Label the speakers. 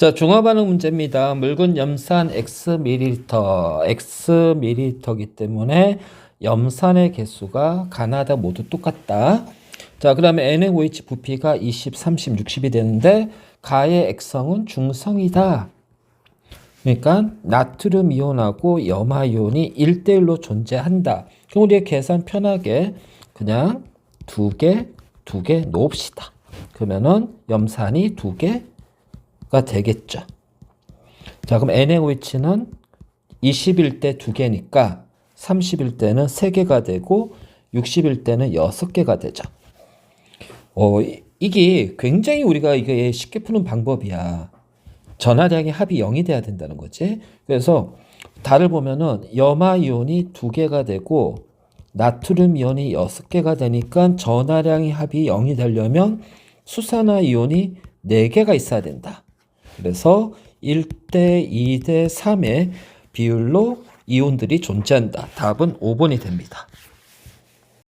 Speaker 1: 자, 중화반응 문제입니다. 묽은 염산 X 밀리리터, X 밀리리터기 때문에 염산의 개수가 가나다 모두 똑같다. 자, 그 다음에 NaOH 부피가 20, 30, 60이 되는데 가의 액성은 중성이다. 그러니까 나트륨 이온하고 염화 이온이 1대1로 존재한다. 그럼 우리 계산 편하게 그냥 두 개, 두 개 놓읍시다. 그러면은 염산이 두 개 가 되겠죠. 자, 그럼 NaOH는 20일 때두 개니까 30일 때는 세 개가 되고 60일 때는 여섯 개가 되죠. 어, 이- 이게 굉장히 우리가 이게 쉽게 푸는 방법이야. 전하량의 합이 0이 돼야 된다는 거지. 그래서 달을 보면은 염화 이온이 두 개가 되고 나트륨 이온이 여섯 개가 되니까 전하량의 합이 0이 되려면 수산화 이온이 네 개가 있어야 된다. 그래서 1대 2대 3의 비율로 이온들이 존재한다. 답은 5번이 됩니다.